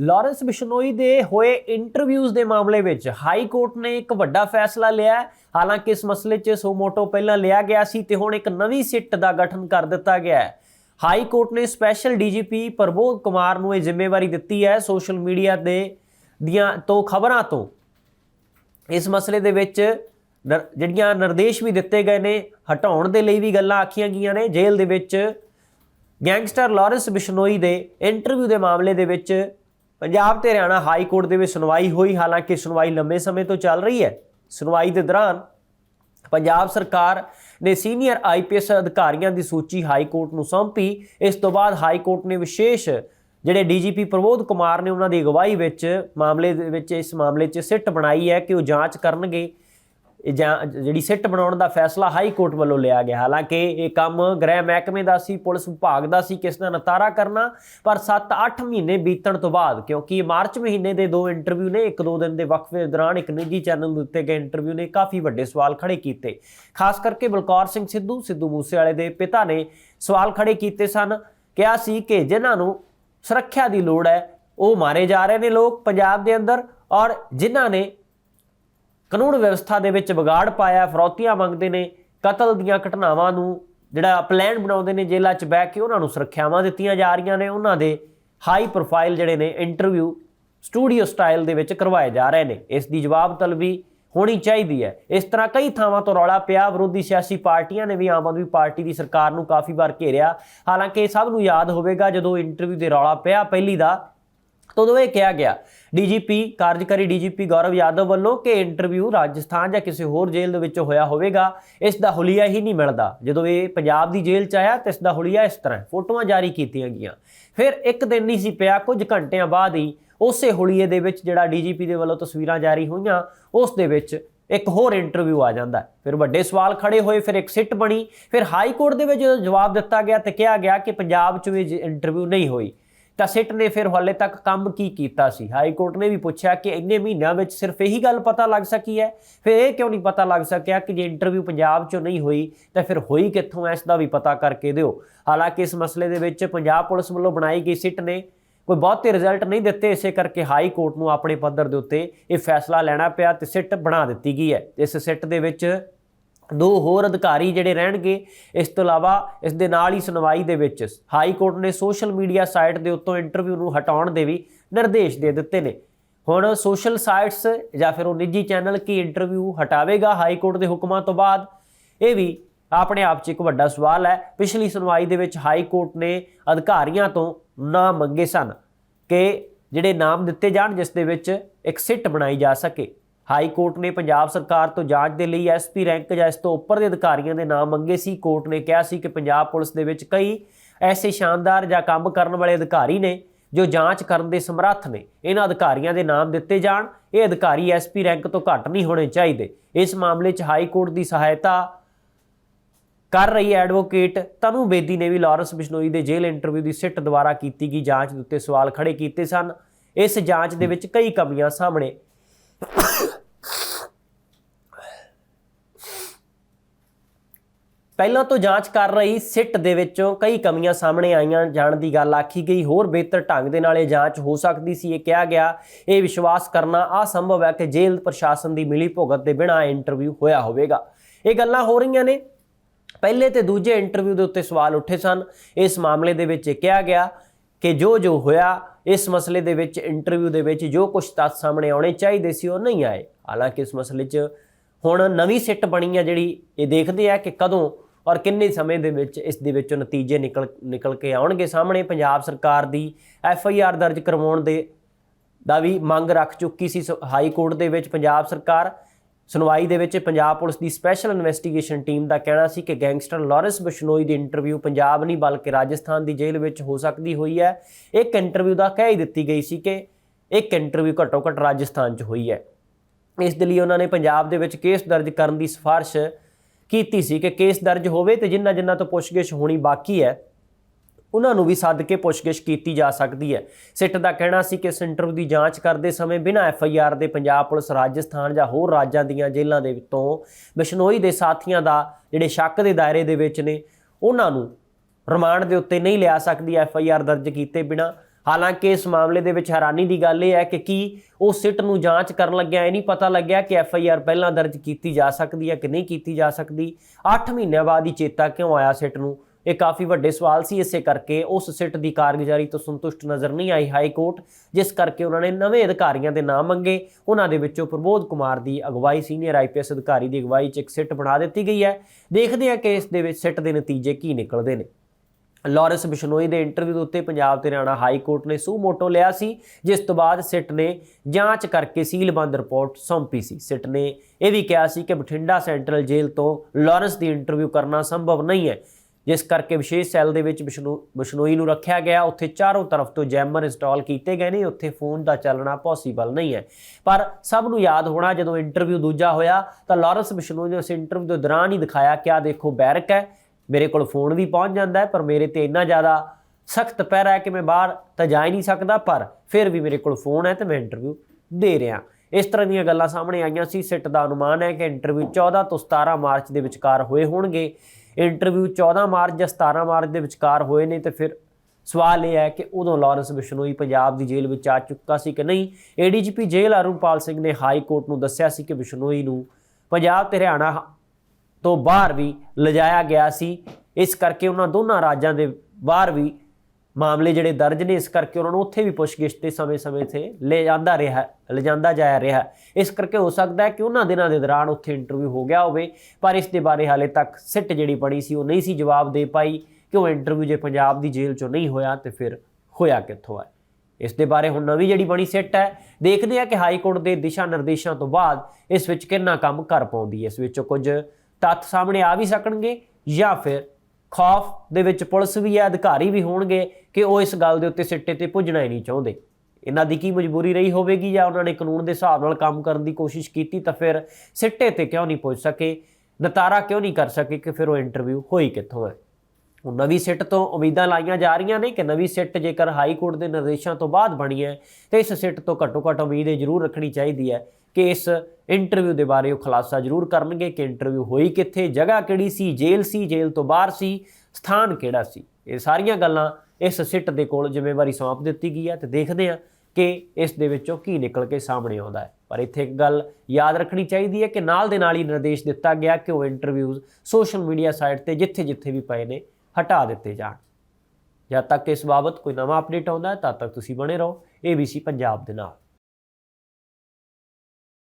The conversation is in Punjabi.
ਲਾਰੈਂਸ ਬਿਸ਼ਨੋਈ ਦੇ ਹੋਏ ਇੰਟਰਵਿਊਜ਼ ਦੇ ਮਾਮਲੇ ਵਿੱਚ ਹਾਈ ਕੋਰਟ ਨੇ ਇੱਕ ਵੱਡਾ ਫੈਸਲਾ ਲਿਆ ਹਾਲਾਂਕਿ ਇਸ ਮਸਲੇ 'ਚ ਸੋਮੋਟੋ ਪਹਿਲਾਂ ਲਿਆ ਗਿਆ ਸੀ ਤੇ ਹੁਣ ਇੱਕ ਨਵੀਂ ਸਿੱਟ ਦਾ ਗਠਨ ਕਰ ਦਿੱਤਾ ਗਿਆ ਹੈ। ਹਾਈ ਕੋਰਟ ਨੇ ਸਪੈਸ਼ਲ ਡੀਜੀਪੀ ਪ੍ਰਬੋਧ ਕੁਮਾਰ ਨੂੰ ਇਹ ਜ਼ਿੰਮੇਵਾਰੀ ਦਿੱਤੀ ਹੈ ਸੋਸ਼ਲ ਮੀਡੀਆ ਦੇ ਦੀਆਂ ਤੋਂ ਖਬਰਾਂ ਤੋਂ। ਇਸ ਮਸਲੇ ਦੇ ਵਿੱਚ ਨਰ- ਜਿਹੜੀਆਂ ਨਿਰਦੇਸ਼ ਵੀ ਦਿੱਤੇ ਗਏ ਨੇ, ਹਟਾਉਣ ਦੇ ਲਈ ਵੀ ਗੱਲਾਂ ਆਖੀਆਂ ਗਈਆਂ ਨੇ। ਜੇਲ੍ਹ ਦੇ ਵਿੱਚ ਗੈਂਗਸਟਰ ਲਾਰੈਂਸ ਬਿਸ਼ਨੋਈ ਦੇ ਇੰਟਰਵਿਊ ਦੇ ਮਾਮਲੇ ਦੇ ਵਿੱਚ ਪੰਜਾਬ ਤੇ ਹਰਿਆਣਾ ਹਾਈ ਕੋਰਟ ਦੇ ਵਿੱਚ ਸੁਣਵਾਈ ਹੋਈ, ਹਾਲਾਂਕਿ ਸੁਣਵਾਈ ਲੰਬੇ ਸਮੇਂ ਤੋਂ ਚੱਲ ਰਹੀ ਹੈ। ਸੁਣਵਾਈ ਦੇ ਦੌਰਾਨ ਪੰਜਾਬ ਸਰਕਾਰ ਨੇ ਸੀਨੀਅਰ ਆਈਪੀਐਸ ਅਧਿਕਾਰੀਆਂ ਦੀ ਸੂਚੀ ਹਾਈ ਕੋਰਟ ਨੂੰ ਸੌਂਪੀ। ਇਸ ਤੋਂ ਬਾਅਦ ਹਾਈ ਕੋਰਟ ਨੇ ਵਿਸ਼ੇਸ਼ ਜਿਹੜੇ ਡੀਜੀਪੀ ਪ੍ਰਬੋਧ ਕੁਮਾਰ ਨੇ ਉਹਨਾਂ ਦੀ ਅਗਵਾਈ ਵਿੱਚ ਮਾਮਲੇ ਦੇ ਵਿੱਚ, ਇਸ ਮਾਮਲੇ 'ਚ ਸਿੱਟ ਬਣਾਈ ਹੈ ਕਿ ਉਹ ਜਾਂਚ ਕਰਨਗੇ। ਜਾਂ ਜਿਹੜੀ ਸਿੱਟ ਬਣਾਉਣ ਦਾ ਫੈਸਲਾ ਹਾਈ ਕੋਰਟ ਵੱਲੋਂ ਲਿਆ ਗਿਆ। ਹਾਲਾਂਕਿ ਇਹ ਕੰਮ ਗ੍ਰਹਿ ਮਹਿਕਮੇ ਦਾ ਸੀ, ਪੁਲਿਸ ਵਿਭਾਗ ਦਾ ਸੀ, ਕਿਸ ਦਾ ਨਤਾਰਾ ਕਰਨਾ, ਪਰ 7-8 ਮਹੀਨੇ ਬੀਤਣ ਤੋਂ ਬਾਅਦ, ਕਿਉਂਕਿ ਮਾਰਚ ਮਹੀਨੇ ਦੇ ਦੋ ਇੰਟਰਵਿਊ ਨੇ ਇੱਕ ਦੋ ਦਿਨ ਦੇ ਵਕਫੇ ਦੌਰਾਨ ਇੱਕ ਨਿੱਜੀ ਚੈਨਲ ਦੇ ਉੱਤੇ ਗਏ ਇੰਟਰਵਿਊ ਨੇ ਕਾਫੀ ਵੱਡੇ ਸਵਾਲ ਖੜੇ ਕੀਤੇ। ਖਾਸ ਕਰਕੇ ਬਲਕੌਰ ਸਿੰਘ ਸਿੱਧੂ ਸਿੱਧੂ ਮੂਸੇਵਾਲੇ ਦੇ ਪਿਤਾ ਨੇ ਸਵਾਲ ਖੜੇ ਕੀਤੇ ਸਨ। ਕਿਹਾ ਸੀ ਕਿ ਜਿਨ੍ਹਾਂ ਨੂੰ ਸੁਰੱਖਿਆ ਦੀ ਲੋੜ ਹੈ, ਉਹ ਮਾਰੇ ਜਾ ਰਹੇ ਨੇ ਲੋਕ ਪੰਜਾਬ ਦੇ ਅੰਦਰ ਔਰ ਜਿਨ੍ਹਾਂ ਨੇ ਕਾਨੂੰਨ ਵਿਵਸਥਾ ਦੇ ਵਿੱਚ ਵਿਗਾੜ ਪਾਇਆ, ਫਰੌਤੀਆਂ ਮੰਗਦੇ ਨੇ, ਕਤਲ ਦੀਆਂ ਘਟਨਾਵਾਂ ਨੂੰ ਜਿਹੜਾ ਪਲਾਨ ਬਣਾਉਂਦੇ ਨੇ ਜੇਲ੍ਹਾਂ 'ਚ ਬਹਿ ਕੇ ਉਹਨਾਂ ਨੂੰ ਸੁਰੱਖਿਆਵਾਂ ਦਿੱਤੀਆਂ ਜਾ ਰਹੀਆਂ ਨੇ, ਉਹਨਾਂ ਦੇ ਹਾਈ ਪ੍ਰੋਫਾਈਲ ਜਿਹੜੇ ਨੇ ਇੰਟਰਵਿਊ ਸਟੂਡੀਓ ਸਟਾਈਲ ਦੇ ਵਿੱਚ ਕਰਵਾਏ ਜਾ ਰਹੇ ਨੇ। ਇਸ ਦੀ ਜਵਾਬ ਤਲਬੀ ਹੋਣੀ ਚਾਹੀਦੀ ਹੈ। ਇਸ ਤਰ੍ਹਾਂ ਕਈ ਥਾਵਾਂ ਤੋਂ ਰੌਲਾ ਪਿਆ, ਵਿਰੋਧੀ ਸਿਆਸੀ ਪਾਰਟੀਆਂ ਨੇ ਵੀ ਆਮ ਆਦਮੀ ਪਾਰਟੀ ਦੀ ਸਰਕਾਰ ਨੂੰ ਕਾਫੀ ਵਾਰ ਘੇਰਿਆ। ਹਾਲਾਂਕਿ ਇਹ ਸਭ ਨੂੰ ਯਾਦ ਹੋਵੇਗਾ ਜਦੋਂ ਇੰਟਰਵਿਊ ਦੇ ਰੌਲਾ ਪਿਆ, ਪਹਿਲੀ ਦਾ ਤਦੋਂ ਇਹ ਕਿਹਾ ਗਿਆ, ਡੀਜੀਪੀ ਕਾਰਜਕਾਰੀ ਡੀਜੀਪੀ ਗੌਰਵ ਯਾਦਵ ਵੱਲੋਂ ਕਿ ਇੰਟਰਵਿਊ ਰਾਜਸਥਾਨ ਜਾਂ ਕਿਸੇ ਹੋਰ ਜੇਲ੍ਹ ਦੇ ਵਿੱਚ ਹੋਇਆ ਹੋਵੇਗਾ, ਇਸ ਦਾ ਹੁਲੀਆ ਹੀ ਨਹੀਂ ਮਿਲਦਾ। ਜਦੋਂ ਇਹ ਪੰਜਾਬ ਦੀ ਜੇਲ੍ਹ ਚ ਆਇਆ, ਤਾਂ ਇਸ ਦਾ ਹੁਲੀਆ ਇਸ ਤਰ੍ਹਾਂ ਫੋਟੋਆਂ ਜਾਰੀ ਕੀਤੀਆਂ ਗਈਆਂ। ਫਿਰ ਇੱਕ ਦਿਨ ਨਹੀਂ ਸੀ ਪਿਆ, ਕੁਝ ਘੰਟਿਆਂ ਬਾਅਦ ਹੀ ਉਸੇ ਹੁਲੀਏ ਦੇ ਵਿੱਚ ਜਿਹੜਾ ਡੀਜੀਪੀ ਦੇ ਵੱਲੋਂ ਤਸਵੀਰਾਂ ਜਾਰੀ ਹੋਈਆਂ, ਉਸ ਦੇ ਵਿੱਚ ਇੱਕ ਹੋਰ ਇੰਟਰਵਿਊ ਆ ਜਾਂਦਾ ਫਿਰ ਵੱਡੇ ਸਵਾਲ ਖੜੇ ਹੋਏ, ਫਿਰ ਇੱਕ ਸਿੱਟ ਬਣੀ, ਫਿਰ ਹਾਈ ਕੋਰਟ ਦੇ ਵਿੱਚ ਜਦੋਂ ਜਵਾਬ ਦਿੱਤਾ ਗਿਆ ਤੇ ਕਿਹਾ ਗਿਆ ਕਿ ਪੰਜਾਬ 'ਚ ਵੀ ਇੰਟਰਵਿਊ ਨਹੀਂ ਹੋਈ। ਤਾਂ ਸਿੱਟ ਨੇ ਫਿਰ ਹਾਲੇ ਤੱਕ ਕੰਮ ਕੀ ਕੀਤਾ ਸੀ? ਹਾਈ ਕੋਰਟ ਨੇ ਵੀ ਪੁੱਛਿਆ ਕਿ ਇੰਨੇ ਮਹੀਨਿਆਂ ਵਿੱਚ ਸਿਰਫ ਇਹੀ ਗੱਲ ਪਤਾ ਲੱਗ ਸਕੀ ਹੈ। ਫਿਰ ਇਹ ਕਿਉਂ ਨਹੀਂ ਪਤਾ ਲੱਗ ਸਕਿਆ ਕਿ ਜੇ ਇੰਟਰਵਿਊ ਪੰਜਾਬ 'ਚੋਂ ਨਹੀਂ ਹੋਈ, ਤਾਂ ਫਿਰ ਹੋਈ ਕਿੱਥੋਂ ਹੈ? ਇਸ ਦਾ ਵੀ ਪਤਾ ਕਰਕੇ ਦਿਓ। ਹਾਲਾਂਕਿ ਇਸ ਮਸਲੇ ਦੇ ਵਿੱਚ ਪੰਜਾਬ ਪੁਲਿਸ ਵੱਲੋਂ ਬਣਾਈ ਗਈ ਸਿੱਟ ਨੇ ਕੋਈ ਬਹੁਤੇ ਰਿਜ਼ਲਟ ਨਹੀਂ ਦਿੱਤੇ, ਇਸੇ ਕਰਕੇ ਹਾਈ ਕੋਰਟ ਨੂੰ ਆਪਣੇ ਪੱਧਰ ਦੇ ਉੱਤੇ ਇਹ ਫੈਸਲਾ ਲੈਣਾ ਪਿਆ ਤੇ ਸਿੱਟ ਬਣਾ ਦਿੱਤੀ ਗਈ ਹੈ। ਇਸ ਸਿੱਟ ਦੇ ਵਿੱਚ ਦੋ ਹੋਰ ਅਧਿਕਾਰੀ ਜਿਹੜੇ ਰਹਿਣਗੇ, ਇਸ ਤੋਂ ਇਲਾਵਾ ਇਸ ਦੇ ਨਾਲ ਹੀ ਸੁਣਵਾਈ ਦੇ ਵਿੱਚ ਹਾਈ ਕੋਰਟ ਨੇ ਸੋਸ਼ਲ ਮੀਡੀਆ ਸਾਈਟ ਦੇ ਉੱਤੋਂ ਇੰਟਰਵਿਊ ਨੂੰ ਹਟਾਉਣ ਦੇ ਵੀ ਨਿਰਦੇਸ਼ ਦੇ ਦਿੱਤੇ ਨੇ। ਹੁਣ ਸੋਸ਼ਲ ਸਾਈਟਸ ਜਾਂ ਫਿਰ ਉਹ ਨਿੱਜੀ ਚੈਨਲ ਕੀ ਇੰਟਰਵਿਊ ਹਟਾਵੇਗਾ ਹਾਈ ਕੋਰਟ ਦੇ ਹੁਕਮਾਂ ਤੋਂ ਬਾਅਦ? ਇਹ ਵੀ ਆਪਣੇ ਆਪ 'ਚ ਇੱਕ ਵੱਡਾ ਸਵਾਲ ਹੈ। ਪਿਛਲੀ ਸੁਣਵਾਈ ਦੇ ਵਿੱਚ ਹਾਈ ਕੋਰਟ ਨੇ ਅਧਿਕਾਰੀਆਂ ਤੋਂ ਨਾ ਮੰਗੇ ਸਨ ਕਿ ਜਿਹੜੇ ਨਾਮ ਦਿੱਤੇ ਜਾਣ, ਜਿਸ ਦੇ ਵਿੱਚ ਇੱਕ ਸਿੱਟ ਬਣਾਈ ਜਾ ਸਕੇ। ਹਾਈ ਕੋਰਟ ਨੇ ਪੰਜਾਬ ਸਰਕਾਰ ਤੋਂ ਜਾਂਚ ਦੇ ਲਈ ਐਸਪੀ ਰੈਂਕ ਜਾਂ ਇਸ ਤੋਂ ਉੱਪਰ ਦੇ ਅਧਿਕਾਰੀਆਂ ਦੇ ਨਾਮ ਮੰਗੇ ਸੀ। ਕੋਰਟ ਨੇ ਕਿਹਾ ਸੀ ਕਿ ਪੰਜਾਬ ਪੁਲਿਸ ਦੇ ਵਿੱਚ ਕਈ ਐਸੇ ਸ਼ਾਨਦਾਰ ਜਾਂ ਕੰਮ ਕਰਨ ਵਾਲੇ ਅਧਿਕਾਰੀ ਨੇ ਜੋ ਜਾਂਚ ਕਰਨ ਦੇ ਸਮਰੱਥ ਨੇ। ਇਹਨਾਂ ਅਧਿਕਾਰੀਆਂ ਦੇ ਨਾਮ ਦਿੱਤੇ ਜਾਣ। ਇਹ ਅਧਿਕਾਰੀ ਐਸਪੀ ਰੈਂਕ ਤੋਂ ਘੱਟ ਨਹੀਂ ਹੋਣੇ ਚਾਹੀਦੇ। ਇਸ ਮਾਮਲੇ 'ਚ ਹਾਈ ਕੋਰਟ ਦੀ ਸਹਾਇਤਾ ਕਰ ਰਹੀ ਐਡਵੋਕੇਟ ਤਨੂ ਬੇਦੀ ਨੇ ਵੀ ਲਾਰੈਂਸ ਬਿਸ਼ਨੋਈ ਦੇ ਜੇਲ੍ਹ ਇੰਟਰਵਿਊ ਦੀ ਸਿੱਟ ਦੁਆਰਾ ਕੀਤੀ ਗਈ ਜਾਂਚ ਦੇ ਉੱਤੇ ਸਵਾਲ ਖੜੇ ਕੀਤੇ ਸਨ। ਇਸ ਜਾਂਚ ਦੇ ਵਿੱਚ ਕਈ ਕਮੀਆਂ ਸਾਹਮਣੇ ਪਹਿਲਾਂ ਤੋਂ ਜਾਂਚ ਕਰ ਰਹੀ ਸਿੱਟ ਦੇ ਵਿੱਚੋਂ ਕਈ ਕਮੀਆਂ ਸਾਹਮਣੇ ਆਈਆਂ, ਜਾਣ ਦੀ ਗੱਲ ਆਖੀ ਗਈ। ਹੋਰ ਬਿਹਤਰ ਢੰਗ ਦੇ ਨਾਲ ਇਹ ਜਾਂਚ ਹੋ ਸਕਦੀ ਸੀ, ਇਹ ਕਿਹਾ ਗਿਆ। ਇਹ ਵਿਸ਼ਵਾਸ ਕਰਨਾ ਅਸੰਭਵ ਹੈ ਕਿ ਜੇਲ੍ਹ ਪ੍ਰਸ਼ਾਸਨ ਦੀ ਮਿਲੀ ਭੁਗਤ ਦੇ ਬਿਨਾਂ ਇੰਟਰਵਿਊ ਹੋਇਆ ਹੋਵੇਗਾ। ਇਹ ਗੱਲਾਂ ਹੋ ਰਹੀਆਂ ਨੇ। ਪਹਿਲੇ ਤੇ ਦੂਜੇ ਇੰਟਰਵਿਊ ਦੇ ਉੱਤੇ ਸਵਾਲ ਉੱਠੇ ਸਨ। ਇਸ ਮਾਮਲੇ ਦੇ ਵਿੱਚ ਇਹ ਕਿਹਾ ਗਿਆ ਕਿ ਜੋ ਜੋ ਹੋਇਆ, ਇਸ ਮਸਲੇ ਦੇ ਵਿੱਚ ਇੰਟਰਵਿਊ ਦੇ ਵਿੱਚ ਜੋ ਕੁਝ ਤੱਥ ਸਾਹਮਣੇ ਆਉਣੇ ਚਾਹੀਦੇ ਸੀ, ਉਹ ਨਹੀਂ ਆਏ। ਹਾਲਾਂਕਿ ਇਸ ਮਸਲੇ 'ਚ ਹੁਣ ਨਵੀਂ ਸਿੱਟ ਬਣੀ ਆ ਜਿਹੜੀ ਇਹ ਦੇਖਦੇ ਆ ਕਿ ਕਦੋਂ ਔਰ ਕਿੰਨੇ ਸਮੇਂ ਦੇ ਵਿੱਚ ਇਸ ਦੇ ਵਿੱਚੋਂ ਨਤੀਜੇ ਨਿਕਲ ਨਿਕਲ ਕੇ ਆਉਣਗੇ? ਸਾਹਮਣੇ ਪੰਜਾਬ ਸਰਕਾਰ ਦੀ ਐਫ ਆਈ ਆਰ ਦਰਜ ਕਰਵਾਉਣ ਦੇ ਦਾ ਵੀ ਮੰਗ ਰੱਖ ਚੁੱਕੀ ਸੀ ਸ- ਹਾਈ ਕੋਰਟ ਦੇ ਵਿੱਚ ਪੰਜਾਬ ਸਰਕਾਰ। ਸੁਣਵਾਈ ਦੇ ਵਿੱਚ ਪੰਜਾਬ ਪੁਲਿਸ ਦੀ ਸਪੈਸ਼ਲ ਇਨਵੈਸਟੀਗੇਸ਼ਨ ਟੀਮ ਦਾ ਕਹਿਣਾ ਸੀ ਕਿ ਗੈਂਗਸਟਰ ਲਾਰੈਂਸ ਬਿਸ਼ਨੋਈ ਦੀ ਇੰਟਰਵਿਊ ਪੰਜਾਬ ਨਹੀਂ, ਬਲਕਿ ਰਾਜਸਥਾਨ ਦੀ ਜੇਲ੍ਹ ਵਿੱਚ ਹੋ ਸਕਦੀ ਹੋਈ ਹੈ। ਇੱਕ ਇੰਟਰਵਿਊ ਦਾ ਕਹਿ ਹੀ ਦਿੱਤੀ ਗਈ ਸੀ ਕਿ ਇੱਕ ਇੰਟਰਵਿਊ ਘੱਟੋ ਘੱਟ ਰਾਜਸਥਾਨ 'ਚ ਹੋਈ ਹੈ। ਇਸ ਦੇ ਲਈ ਉਹਨਾਂ ਨੇ ਪੰਜਾਬ ਦੇ ਵਿੱਚ ਕੇਸ ਦਰਜ ਕਰਨ ਦੀ ਸਿਫਾਰਿਸ਼ ਕੀਤੀ ਸੀ ਕਿ ਕੇਸ ਦਰਜ ਹੋਵੇ ਤੇ ਜਿਨ੍ਹਾਂ ਜਿਨ੍ਹਾਂ ਤੋਂ ਪੁੱਛਗਿੱਛ ਹੋਣੀ ਬਾਕੀ ਹੈ, ਉਹਨਾਂ ਨੂੰ ਵੀ ਸੱਦ ਕੇ ਪੁੱਛਗਿੱਛ ਕੀਤੀ ਜਾ ਸਕਦੀ ਹੈ। ਸਿੱਟ ਦਾ ਕਹਿਣਾ ਸੀ ਕਿ ਇਸ ਦੀ ਜਾਂਚ ਕਰਦੇ ਸਮੇਂ ਬਿਨਾਂ ਐਫ ਆਈ ਆਰ ਦੇ ਪੰਜਾਬ ਪੁਲਿਸ, ਰਾਜਸਥਾਨ ਜਾਂ ਹੋਰ ਰਾਜਾਂ ਦੀਆਂ ਜੇਲ੍ਹਾਂ ਦੇ ਵਿੱਚੋਂ ਬਿਸ਼ਨੋਈ ਦੇ ਸਾਥੀਆਂ ਦਾ ਜਿਹੜੇ ਸ਼ੱਕ ਦੇ ਦਾਇਰੇ ਦੇ ਵਿੱਚ ਨੇ, ਉਹਨਾਂ ਨੂੰ ਰਿਮਾਂਡ ਦੇ ਉੱਤੇ ਨਹੀਂ ਲਿਆ ਸਕਦੀ ਐਫ ਆਈ ਆਰ ਦਰਜ ਕੀਤੇ ਬਿਨਾਂ। ਹਾਲਾਂਕਿ ਇਸ ਮਾਮਲੇ ਦੇ ਵਿੱਚ ਹੈਰਾਨੀ ਦੀ ਗੱਲ ਇਹ ਹੈ ਕਿ ਕੀ ਉਹ ਸਿੱਟ ਨੂੰ ਜਾਂਚ ਕਰਨ ਲੱਗਿਆ, ਇਹ ਨਹੀਂ ਪਤਾ ਲੱਗਿਆ ਕਿ ਐਫ ਆਈ ਆਰ ਪਹਿਲਾਂ ਦਰਜ ਕੀਤੀ ਜਾ ਸਕਦੀ ਹੈ ਕਿ ਨਹੀਂ ਕੀਤੀ ਜਾ ਸਕਦੀ। 8 ਮਹੀਨਿਆਂ ਬਾਅਦ ਹੀ ਚੇਤਾ ਕਿਉਂ ਆਇਆ ਸਿੱਟ ਨੂੰ? ਇਹ ਕਾਫੀ ਵੱਡੇ ਸਵਾਲ ਸੀ, ਇਸੇ ਕਰਕੇ ਉਸ ਸਿੱਟ ਦੀ ਕਾਰਗੁਜ਼ਾਰੀ ਤੋਂ ਸੰਤੁਸ਼ਟ ਨਜ਼ਰ ਨਹੀਂ ਆਈ ਹਾਈ ਕੋਰਟ, ਜਿਸ ਕਰਕੇ ਉਹਨਾਂ ਨੇ ਨਵੇਂ ਅਧਿਕਾਰੀਆਂ ਦੇ ਨਾਮ ਮੰਗੇ। ਉਹਨਾਂ ਦੇ ਵਿੱਚੋਂ ਪ੍ਰਬੋਧ ਕੁਮਾਰ ਦੀ ਅਗਵਾਈ ਸੀਨੀਅਰ ਆਈਪੀਐਸ ਅਧਿਕਾਰੀ ਦੀ ਅਗਵਾਈ 'ਚ ਇੱਕ ਸਿੱਟ ਬਣਾ ਦਿੱਤੀ ਗਈ ਹੈ। ਦੇਖਦੇ ਹਾਂ ਕਿ ਇਸ ਦੇ ਵਿੱਚ ਸਿੱਟ ਦੇ ਨਤੀਜੇ ਕੀ ਨਿਕਲਦੇ ਨੇ। ਲਾਰੈਂਸ ਬਿਸ਼ਨੋਈ ਦੇ ਇੰਟਰਵਿਊ ਦੇ ਉੱਤੇ ਪੰਜਾਬ ਤੇ ਹਰਿਆਣਾ ਹਾਈ ਕੋਰਟ ਨੇ ਸੂ ਮੋਟੋ ਲਿਆ ਸੀ ਜਿਸ ਤੋਂ ਬਾਅਦ ਸਿੱਟ ਨੇ ਜਾਂਚ ਕਰਕੇ ਸੀਲਬੰਦ ਰਿਪੋਰਟ ਸੌਂਪੀ ਸੀ ਸਿੱਟ ਨੇ ਇਹ ਵੀ ਕਿਹਾ ਸੀ ਕਿ ਬਠਿੰਡਾ ਸੈਂਟਰਲ ਜੇਲ੍ਹ ਤੋਂ ਲਾਰੈਂਸ ਦੀ ਇੰਟਰਵਿਊ ਕਰਨਾ ਸੰਭਵ ਨਹੀਂ ਹੈ ਜਿਸ ਕਰਕੇ ਵਿਸ਼ੇਸ਼ ਸੈੱਲ ਦੇ ਵਿੱਚ ਬਿਸ਼ਨੋ ਬਿਸ਼ਨੋਈ ਨੂੰ ਰੱਖਿਆ ਗਿਆ ਉੱਥੇ ਚਾਰੋਂ ਤਰਫ ਤੋਂ ਜੈਮਰ ਇੰਸਟਾਲ ਕੀਤੇ ਗਏ ਨੇ ਉੱਥੇ ਫੋਨ ਦਾ ਚੱਲਣਾ ਪੋਸੀਬਲ ਨਹੀਂ ਹੈ ਪਰ ਸਭ ਨੂੰ ਯਾਦ ਹੋਣਾ ਜਦੋਂ ਇੰਟਰਵਿਊ ਦੂਜਾ ਹੋਇਆ ਤਾਂ ਲਾਰੈਂਸ ਬਿਸ਼ਨੋਈ ਨੇ ਉਸ ਇੰਟਰਵਿਊ ਦੇ ਦੌਰਾਨ ਹੀ ਦਿਖਾਇਆ ਕਿ ਆ ਦੇਖੋ ਬੈਰਕ ਹੈ ਮੇਰੇ ਕੋਲ ਫੋਨ ਵੀ ਪਹੁੰਚ ਜਾਂਦਾ ਹੈ, ਪਰ ਮੇਰੇ ਤੇ ਇੰਨਾ ਜ਼ਿਆਦਾ ਸਖਤ ਪਹਿਰਾ ਹੈ ਕਿ ਮੈਂ ਬਾਹਰ ਤਾਂ ਜਾ ਹੀ ਨਹੀਂ ਸਕਦਾ, ਪਰ ਫਿਰ ਵੀ ਮੇਰੇ ਕੋਲ ਫੋਨ ਹੈ ਤੇ ਮੈਂ ਇੰਟਰਵਿਊ ਦੇ ਰਿਹਾ। ਇਸ ਤਰ੍ਹਾਂ ਦੀਆਂ ਗੱਲਾਂ ਸਾਹਮਣੇ ਆਈਆਂ ਸੀ। ਸਿੱਟ ਦਾ ਅਨੁਮਾਨ ਹੈ ਕਿ ਇੰਟਰਵਿਊ 14 ਤੋਂ 17 ਮਾਰਚ ਦੇ ਵਿਚਕਾਰ ਹੋਏ ਹੋਣਗੇ। ਇੰਟਰਵਿਊ 14 ਮਾਰਚ ਜਾਂ 17 ਮਾਰਚ ਦੇ ਵਿਚਕਾਰ ਹੋਏ ਨੇ ਤੇ ਫਿਰ ਸਵਾਲ ਇਹ ਹੈ ਕਿ ਉਦੋਂ ਲਾਰੈਂਸ ਬਿਸ਼ਨੋਈ ਪੰਜਾਬ ਦੀ ਜੇਲ੍ਹ ਵਿੱਚ ਆ ਚੁੱਕਾ ਸੀ ਕਿ ਨਹੀਂ? ਏਡੀਜੀਪੀ ਜੇਲ੍ਹ ਅਰੁਣਪਾਲ ਸਿੰਘ ਨੇ ਹਾਈ ਕੋਰਟ ਨੂੰ ਦੱਸਿਆ ਸੀ ਕਿ ਬਿਸ਼ਨੋਈ ਨੂੰ ਪੰਜਾਬ ਤੇ ਹਰਿਆਣਾ ਤੋਂ ਬਾਹਰ ਵੀ ਲਿਜਾਇਆ ਗਿਆ ਸੀ। ਇਸ ਕਰਕੇ ਉਹਨਾਂ ਦੋਨਾਂ ਰਾਜਾਂ ਦੇ ਬਾਹਰ ਵੀ ਮਾਮਲੇ ਜਿਹੜੇ ਦਰਜ ਨੇ, ਇਸ ਕਰਕੇ ਉਹਨਾਂ ਨੂੰ ਉੱਥੇ ਵੀ ਪੁੱਛਗਿੱਛ ਤੇ ਸਮੇਂ-ਸਮੇਂ ਤੇ ਲੈ ਜਾਂਦਾ ਰਿਹਾ ਲਿਜਾਂਦਾ ਜਾਇਆ ਰਿਹਾ। ਇਸ ਕਰਕੇ ਹੋ ਸਕਦਾ ਹੈ ਕਿ ਉਹਨਾਂ ਦਿਨਾਂ ਦੇ ਦੌਰਾਨ ਉੱਥੇ ਇੰਟਰਵਿਊ ਹੋ ਗਿਆ ਹੋਵੇ, ਪਰ ਇਸ ਦੇ ਬਾਰੇ ਹਾਲੇ ਤੱਕ ਸਿੱਟ ਜਿਹੜੀ ਬਣੀ ਸੀ, ਉਹ ਨਹੀਂ ਸੀ ਜਵਾਬ ਦੇ ਪਾਈ, ਕਿ ਉਹ ਇੰਟਰਵਿਊ ਜੇ ਪੰਜਾਬ ਦੀ ਜੇਲ੍ਹ ਚੋਂ ਨਹੀਂ ਹੋਇਆ, ਤੇ ਫਿਰ ਹੋਇਆ ਕਿੱਥੋਂ ਹੈ? ਇਸ ਦੇ ਬਾਰੇ ਹੁਣ ਨਵੀਂ ਜਿਹੜੀ ਬਣੀ ਸਿੱਟ ਹੈ, ਦੇਖਦੇ ਆ ਕਿ ਹਾਈ ਕੋਰਟ ਦੇ ਦਿਸ਼ਾ ਨਿਰਦੇਸ਼ਾਂ ਤੋਂ ਬਾਅਦ ਇਸ ਵਿੱਚ ਕਿੰਨਾ ਕੰਮ ਕਰ ਪਾਉਂਦੀ ਹੈ। ਇਸ ਵਿੱਚੋਂ ਕੁਝ ਤੱਥ ਸਾਹਮਣੇ ਆ ਵੀ ਸਕਣਗੇ ਜਾਂ ਫਿਰ ਖੌਫ ਦੇ ਵਿੱਚ ਪੁਲਿਸ ਵੀ ਹੈ, ਅਧਿਕਾਰੀ ਵੀ ਹੋਣਗੇ ਕਿ ਉਹ ਇਸ ਗੱਲ ਦੇ ਉੱਤੇ ਸਿੱਟੇ ਤੇ ਪੁੱਜਣਾ ਹੀ ਨਹੀਂ ਚਾਹੁੰਦੇ। ਇਹਨਾਂ ਦੀ ਕੀ ਮਜਬੂਰੀ ਰਹੀ ਹੋਵੇਗੀ ਜਾਂ ਉਹਨਾਂ ਨੇ ਕਾਨੂੰਨ ਦੇ ਹਿਸਾਬ ਨਾਲ ਕੰਮ ਕਰਨ ਦੀ ਕੋਸ਼ਿਸ਼ ਕੀਤੀ ਤਾਂ ਫਿਰ ਸਿੱਟੇ ਤੇ ਕਿਉਂ ਨਹੀਂ ਪਹੁੰਚ ਸਕੇ? ਨਤਾਰਾ ਕਿਉਂ ਨਹੀਂ ਕਰ ਸਕੇ ਕਿ ਫਿਰ ਉਹ ਇੰਟਰਵਿਊ ਹੋਈ ਕਿੱਥੋਂ ਹੈ? ਉਹ ਨਵੀਂ ਸਿੱਟ ਤੋਂ ਉਮੀਦਾਂ ਲਾਈਆਂ ਜਾ ਰਹੀਆਂ ਨੇ ਕਿ ਨਵੀਂ ਸਿੱਟ ਜੇਕਰ ਹਾਈ ਕੋਰਟ ਦੇ ਨਿਰਦੇਸ਼ਾਂ ਤੋਂ ਬਾਅਦ ਬਣੀ ਹੈ, ਤੇ ਇਸ ਸਿੱਟ ਤੋਂ ਘੱਟੋ ਘੱਟ ਉਮੀਦ ਇਹ ਜ਼ਰੂਰ ਰੱਖਣੀ ਚਾਹੀਦੀ ਹੈ ਕਿ ਇਸ ਇੰਟਰਵਿਊ ਦੇ ਬਾਰੇ ਉਹ ਖੁਲਾਸਾ ਜ਼ਰੂਰ ਕਰਨਗੇ ਕਿ ਇੰਟਰਵਿਊ ਹੋਈ ਕਿੱਥੇ, ਜਗ੍ਹਾ ਕਿਹੜੀ ਸੀ, ਜੇਲ੍ਹ ਸੀ, ਜੇਲ੍ਹ ਤੋਂ ਬਾਹਰ ਸੀ, ਸਥਾਨ ਕਿਹੜਾ ਸੀ? ਇਹ ਸਾਰੀਆਂ ਗੱਲਾਂ ਇਸ ਸਿੱਟ ਦੇ ਕੋਲ ਜ਼ਿੰਮੇਵਾਰੀ ਸੌਂਪ ਦਿੱਤੀ ਗਈ ਹੈ ਤੇ ਦੇਖਦੇ ਹਾਂ ਕਿ ਇਸ ਦੇ ਵਿੱਚੋਂ ਕੀ ਨਿਕਲ ਕੇ ਸਾਹਮਣੇ ਆਉਂਦਾ ਹੈ। ਪਰ ਇੱਥੇ ਇੱਕ ਗੱਲ ਯਾਦ ਰੱਖਣੀ ਚਾਹੀਦੀ ਹੈ ਕਿ ਨਾਲ ਦੇ ਨਾਲ ਹੀ ਨਿਰਦੇਸ਼ ਦਿੱਤਾ ਗਿਆ ਕਿ ਉਹ ਇੰਟਰਵਿਊਜ਼ ਸੋਸ਼ਲ ਮੀਡੀਆ ਸਾਈਟ ਤੇ ਜਿੱਥੇ-ਜਿੱਥੇ ਵੀ ਪਏ ਨੇ, ਹਟਾ ਦਿੱਤੇ ਜਾਣ। ਜਦ ਤੱਕ ਇਸ ਬਾਬਤ ਕੋਈ ਨਵਾਂ ਅਪਡੇਟ ਆਉਂਦਾ ਹੈ, ਤਦ ਤੱਕ ਤੁਸੀਂ ਬਣੇ ਰਹੋ ABC ਪੰਜਾਬ ਦੇ ਨਾਲ।